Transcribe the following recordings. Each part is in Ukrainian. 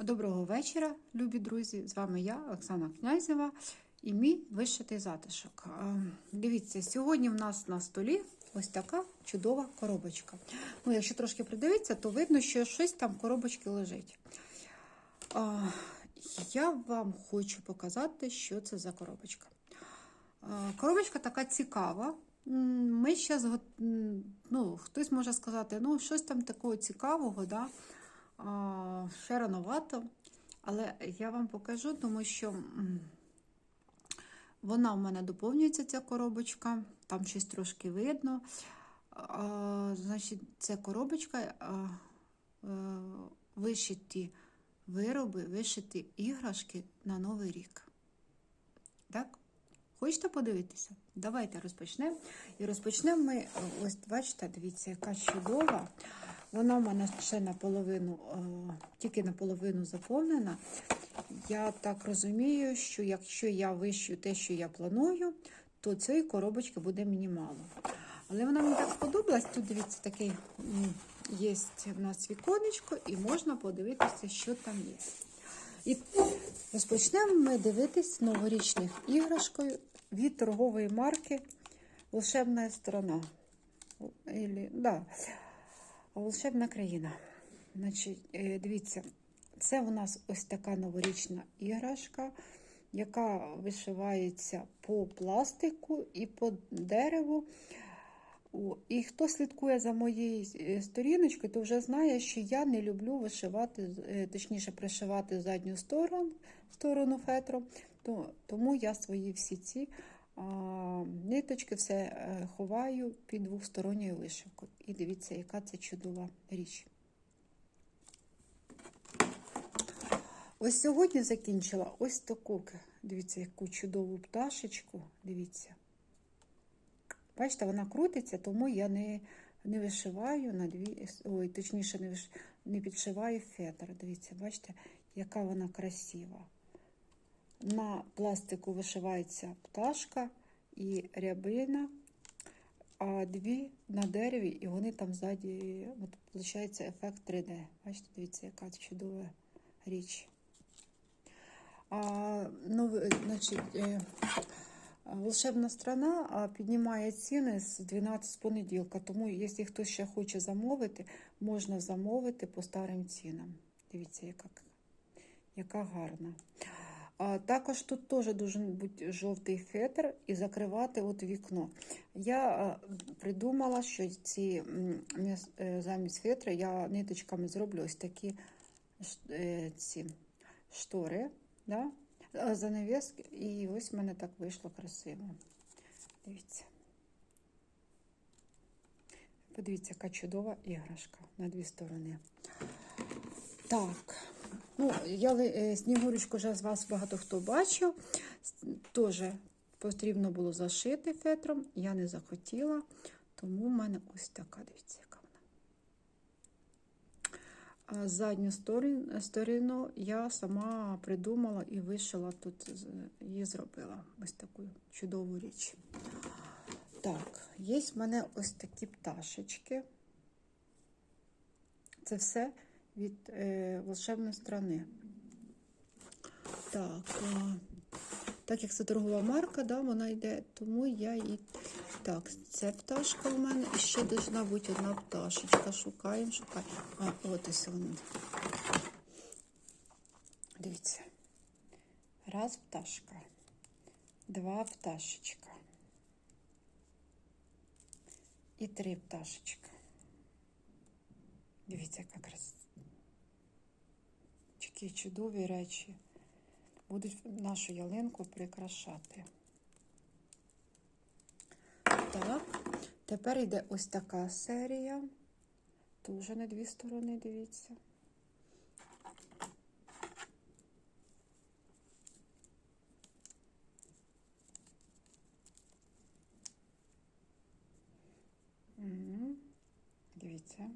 Доброго вечора, любі друзі! З вами я, Оксана Князєва, і мій вишитий затишок. Дивіться, сьогодні в нас на столі ось така чудова коробочка. Ну, якщо трошки придивитися, то видно, що щось там в коробочці лежить. Я вам хочу показати, що це за коробочка. Коробочка така цікава. Ми зараз, ну, хтось може сказати, ну, щось там такого цікавого, да? Ще рановато, але я вам покажу, тому що вона в мене доповнюється, ця коробочка, там щось трошки видно. Значить, це коробочка е, вишиті вироби, вишиті іграшки на Новий рік. Так? Хочете подивитися? Давайте розпочнемо. І розпочнемо ми, ось бачите, дивіться, яка чудова. Вона в мене ще наполовину, е, тільки наполовину заповнена. Я так розумію, що якщо я вищу те, що я планую, то цієї коробочки буде мені мало. Але вона мені так сподобалась. Тут дивіться, такий є в нас віконечко, і можна подивитися, що там є. І розпочнемо ми дивитись новорічних іграшкою від торгової марки Волшебна сторона. Да. Волшебна країна. Значить, е, дивіться, це у нас ось така новорічна іграшка, яка вишивається по пластику і по дереву. І хто слідкує за моєю е, сторіночкою, то вже знає, що я не люблю вишивати, е, точніше, пришивати задню сторону сторону фетром. То, тому я свої всі ці ниточки все е, ховаю під двосторонньою вишивкою. І дивіться, яка це чудова річ. Ось сьогодні закінчила ось таку, дивіться, яку чудову пташечку. Дивіться. Бачите, вона крутиться, тому я не не вишиваю на дві, ой, точніше, не виш, не підшиваю фетр. Дивіться, бачите, яка вона красива. На пластику вишивається пташка і рябина, а дві на дереві, і вони там ззаді, от, виходить, ефект 3D. Бачите, дивіться, яка чудова річ. А, ну, значить, е, Волшебна страна піднімає ціни з 12 з понеділка, тому, якщо хтось ще хоче замовити, можна замовити по старим цінам. Дивіться, яка яка гарна. А Також тут теж дуже бути жовтий фетр і закривати от вікно. Я придумала, що ці замість фетра я ниточками зроблю ось такі е, ці штори. Да? занавіски, і ось в мене так вийшло красиво. Дивіться. Подивіться, яка чудова іграшка на дві сторони. Так, ну, я снігурочку вже з вас багато хто бачив. Теж потрібно було зашити фетром, я не захотіла, тому в мене ось така, дивіться, яка вона. Задню сторону я сама придумала і вишила тут, і зробила ось таку чудову річ. Так, є в мене ось такі пташечки. Це все від е, волшебної страни. Так, е, так як це торгова марка, да, вона йде, тому я її. Так, це пташка у мене. І ще должна бути одна пташечка. Шукаємо, шукаємо. А, от ось вона. Дивіться. Раз пташка. Два пташечка. І три пташечка. Дивіться, яка краса. Такі чудові речі будуть нашу ялинку прикрашати. Так, тепер йде ось така серія. Дуже на дві сторони, дивіться. Угу. Дивіться.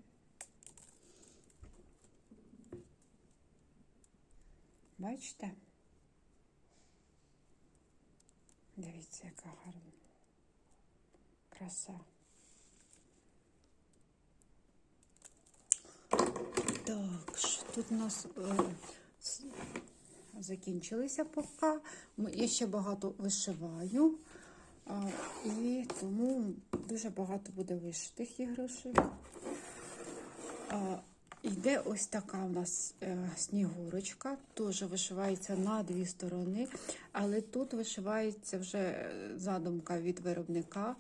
Бачите? Дивіться, яка гарна краса. Так, що тут у нас е, закінчилися поки. Я ще багато вишиваю. І тому дуже багато буде вишитих іграшок. Йде ось така у нас е, снігурочка, теж вишивається на дві сторони, але тут вишивається вже е, задумка від виробника.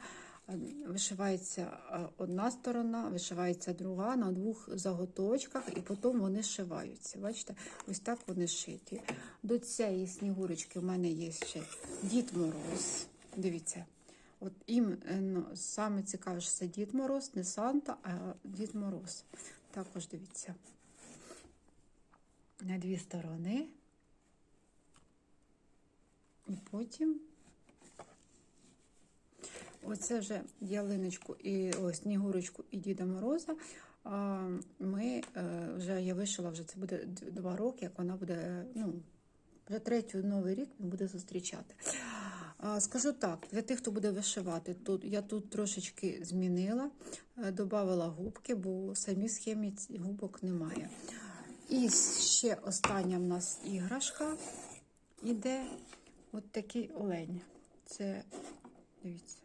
Е, Вишивається одна сторона, вишивається друга на двох заготовочках, і потім вони шиваються. Бачите, ось так вони шиті. До цієї снігурочки в мене є ще Дід Мороз. Дивіться, от їм ну, саме цікаве, що це Дід Мороз, не Санта, а Дід Мороз. Також дивіться. На дві сторони. І потім оце вже ялиночку і ось снігурочку і Діда Мороза. Ми е, вже я вишила вже це буде два роки, як вона буде, ну, вже третю новий рік буде зустрічати. Скажу так, для тих, хто буде вишивати, тут я тут трошечки змінила, е, додавала губки, бо в самій схемі губок немає. І ще остання в нас іграшка іде от такий олень. Це, дивіться.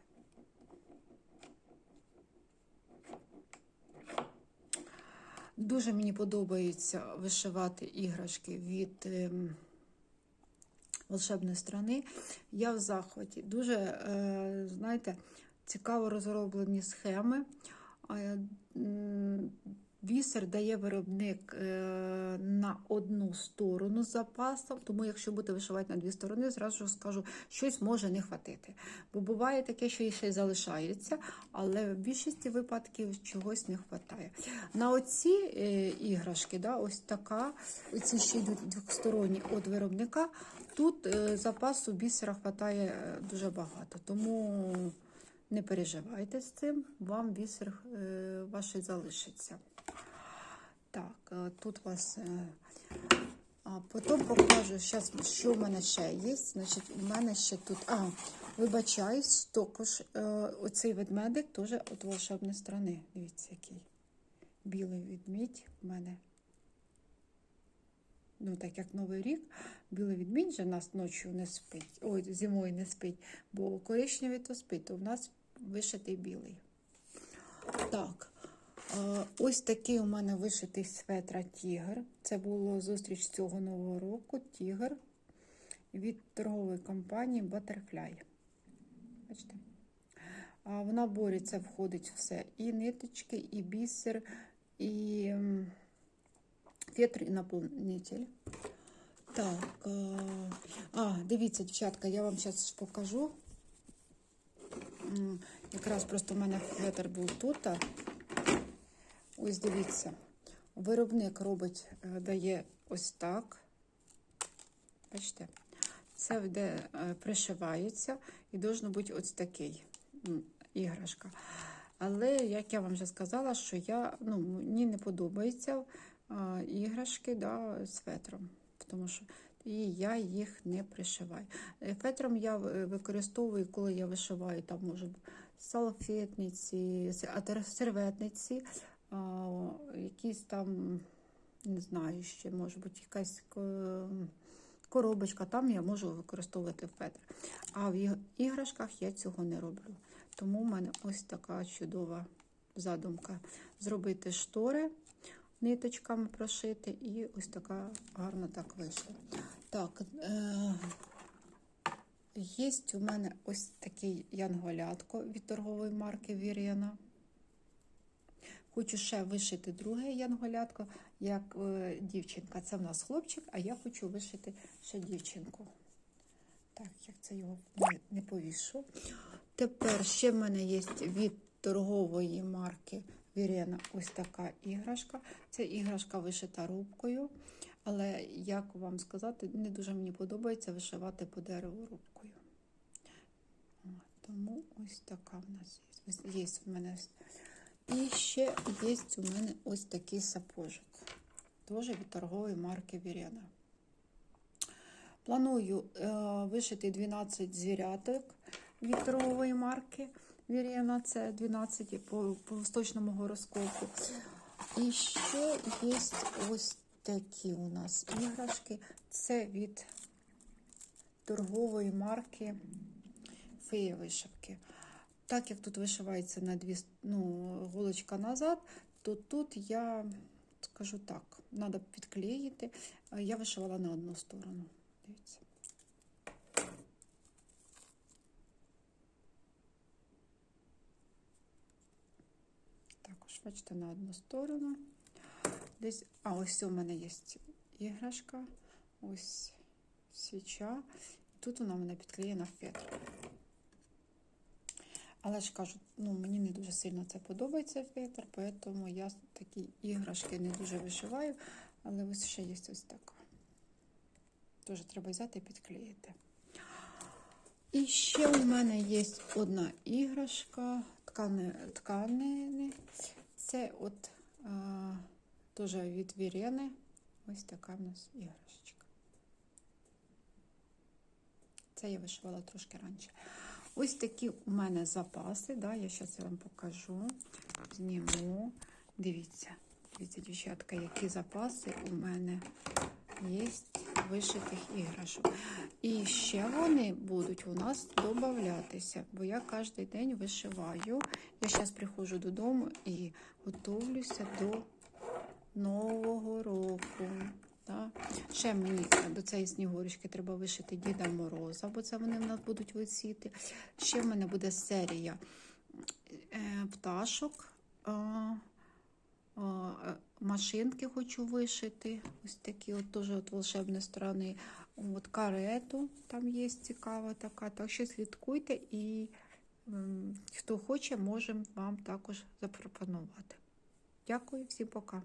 Дуже мені подобається вишивати іграшки від ем, волшебної страни. Я в захваті. Дуже, е, знаєте, цікаво розроблені схеми. М, Бісер дає виробник е, на одну сторону з запасом, тому якщо будете вишивати на дві сторони, зразу скажу, щось може не хватити. Бо буває таке, що ще й залишається, але в більшості випадків чогось не вистачає. На оці е, іграшки, да, ось така, оці ще йдуть двосторонні від виробника. Тут е, запасу бісера вистачає дуже багато. Тому не переживайте з цим, вам бісер е, ваш залишиться. Так, е, тут у вас. е, А потім покажу, щас, що в мене ще є. Значить, у мене ще тут. А, вибачаюсь, також е, оцей ведмедик теж від волшебної страни. Дивіться, який. Білий ведмідь в мене. Ну, так як Новий рік, білий відмінь же нас ночі не спить, ой, зимою не спить, бо коричневий то спить, то в нас вишитий білий. Так, ось такий у мене вишитий светра Тігр. Це було зустріч цього нового року. Тігр від торгової компанії Butterfly. Бачите? В наборі це входить все: і ниточки, і бісер, і фетр, і наповнитель. Так, е, а, дивіться, дівчатка, я вам зараз покажу. Якраз просто в мене фетр був тут. Ось дивіться. Виробник робить, е, дає ось так. Бачите? Це де е, пришивається і должно бути ось такий іграшка. Але, як я вам вже сказала, що я, ну, мені не подобаються іграшки да, з фетром. Тому що і я їх не пришиваю. Е, Фетром я використовую, коли я вишиваю, там може салфетниці, серветниці, а, якісь там, не знаю, ще може бути якась коробочка, там я можу використовувати фетр. А в іграшках я цього не роблю. Тому в мене ось така чудова задумка. Зробити штори ниточками прошити, і ось така гарно так вийшла. Так, е- є у мене ось такий янголятко від торгової марки Вір'яна. Хочу ще вишити друге янголятко, як е, дівчинка. Це в нас хлопчик, а я хочу вишити ще дівчинку. Так, як це його не, не повішу. Тепер ще в мене є від торгової марки Вірена ось така іграшка. Це іграшка вишита рубкою. Але, як вам сказати, не дуже мені подобається вишивати по дереву рубкою. Тому ось така в нас є. Є в мене. І ще є у мене ось такий сапожик. Теж від торгової марки Вірена. Планую е, вишити 12 звіряток від торгової марки Вірена. Це 12 по, по восточному гороскопу. І ще є ось такі у нас іграшки. Це від торгової марки Фея вишивки. Так як тут вишивається на дві ну, голочка назад, то тут я скажу так, треба підклеїти. Я вишивала на одну сторону. Дивіться. Також, бачите, на одну сторону. Десь, а ось у мене є іграшка, ось свіча. Тут вона в мене підклеєна в фетр. Але ж кажу, ну мені не дуже сильно це подобається фетр, тому я такі іграшки не дуже вишиваю. Але ось ще є ось така. Теж треба взяти і підклеїти. І ще у мене є одна іграшка ткани, тканини. Це от а, теж від Вірени. Ось така в нас іграшечка. Це я вишивала трошки раніше. Ось такі у мене запаси. Да, я зараз вам покажу. Зніму. Дивіться, дивіться, дівчатка, які запаси у мене є вишитих іграшок. І ще вони будуть у нас додатися, бо я кожен день вишиваю. Я зараз приходжу додому і готовлюся до Нового року. Да? Ще мені до цієї снігурочки треба вишити Діда Мороза, бо це вони в нас будуть висіти. Ще в мене буде серія е, пташок. Е, машинки хочу вишити. Ось такі от теж от волшебні сторони. От карету там є цікава така. Так що слідкуйте і хто хоче, можемо вам також запропонувати. Дякую, всім пока.